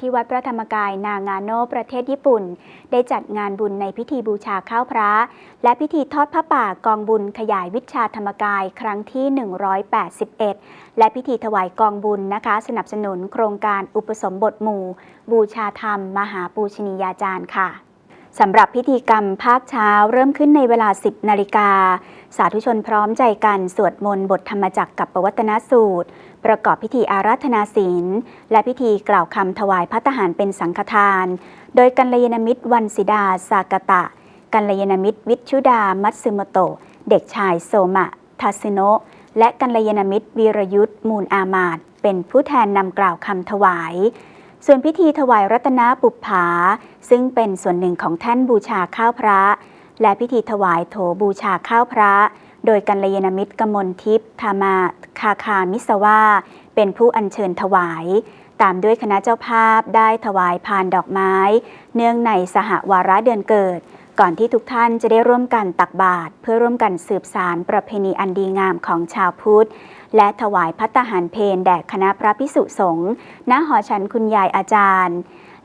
ที่วัดพระธรรมกายนางาโนประเทศญี่ปุ่น ได้จัดงานบุญในพิธีบูชาข้าวพระ และพิธีทอดพระป่ากองบุญขยายวิชาธรรมกายครั้งที่ 181 และพิธีถวายกองบุญนะคะ สนับสนุนโครงการอุปสมบทหมู่ บูชาธรรม มหาปูชนียาจารย์ค่ะ สำหรับพิธีกรรมภาคเช้าเริ่มขึ้นในเวลา 10 นาฬิกา สาธุชนพร้อมใจกันสวดมนต์บทธรรมจักรกับปวัตนสูตร ประกอบพิธีอาราธนาศีล และพิธีกล่าวคำถวายพัตหารเป็นสังฆทาน โดยกัลยาณมิตรวันสิดา สากตะ กัลยาณมิตรวิชุดา มัตสึโมโตะ เด็กชายโซมะทัสโนะและกัลยาณมิตรวีรยุทธ์มูลอามาตเป็นผู้แทนนำกล่าวคำถวาย ส่วนพิธีถวายรัตนปุปผา ซึ่งเป็นส่วนหนึ่งของแท่นบูชาข้าวพระ และพิธีถวายโถบูชาข้าวพระ โดยกัลยาณมิตรกมลทิพย์ธามาคาคามิสวาเป็นผู้อัญเชิญถวาย ตามด้วยคณะเจ้าภาพได้ถวายพานดอกไม้ เนื่องในสหวาระเดือนเกิด ก่อนที่ทุกท่านจะได้ร่วมกันตักบาตรเพื่อร่วมกันสืบสารประเพณีอันดีงามของชาวพุทธ และถวายพัตตาหารเพนแด่คณะพระพิสุสงฆ์ณหอฉันคุณยายอาจารย์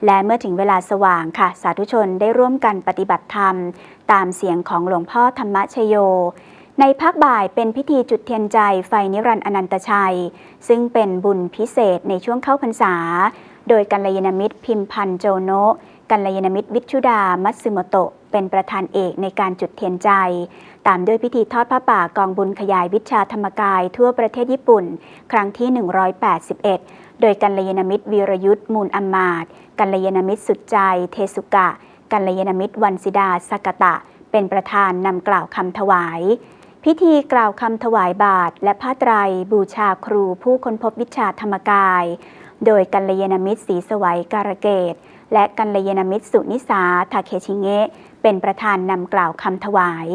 และเมื่อถึงเวลาสว่างค่ะ สาธุชนได้ร่วมกันปฏิบัติธรรม ตามเสียงของหลวงพ่อธรรมชโยในภาคบ่ายเป็นพิธีจุดเทียนใจไฟนิรันดร์อนันตชัย ซึ่งเป็นบุญพิเศษในช่วงเข้าพรรษา โดยกัลยาณมิตรพิมพันธ์โจโนะ กัลยาณมิตรวิชุดา มัตสึโมโตะ เป็นประธานเอกในการจุดเทียนใจ ตามด้วยพิธีทอดพระป่ากองบุญขยายวิชาธรรมกายทั่วประเทศญี่ปุ่น ครั้งที่ 181 โดยกัลยาณมิตรวีรยุทธ์มูลอมาตกัลยาณมิตรสุดใจ เทสุกะ กัลยาณมิตรวันสิดาสกตะ เป็นประธานนำกล่าวคำถวาย พิธีกล่าวคำถวายบาท และผ้าไตรบูชาครูผู้ค้นพบวิชาธรรมกาย โดยกัลยาณมิตรศรีสวัยการเกต และกัลยาณมิตรสุนิสาทาเคชิเงะ เป็นประธานนำกล่าวคำถวาย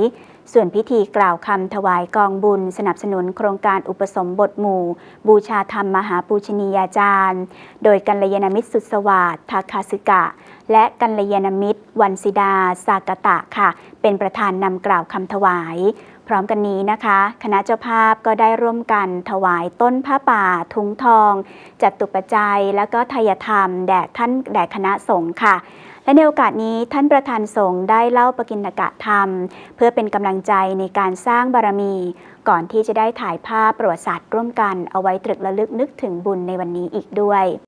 ส่วนพิธีกล่าวคำถวายกองบุญ สนับสนุนโครงการอุปสมบทหมู่ บูชาธรรมมหาปูชนียาจารย์ โดยกัลยาณมิตรสุดสวัสดิ์ทาคาสึกะ และกัลยาณมิตรวันสิดาสากตะค่ะ เป็นประธานนำกล่าวคำถวาย พร้อมกันนี้นะคะ คณะเจ้าภาพก็ได้ร่วมกันถวายต้นผ้าป่า ทุงทอง จัดตุปัจจัย และก็ทายธรรม แด่ท่านแด่คณะสงฆ์ค่ะ และในโอกาสนี้ท่านประธานสงฆ์ได้เล่าปกิณกะธรรม เพื่อเป็นกำลังใจในการสร้างบารมี ก่อนที่จะได้ถ่ายภาพประวัติศาสตร์ร่วมกันเอาไว้ตรึกระลึกนึกถึงบุญในวันนี้อีกด้วย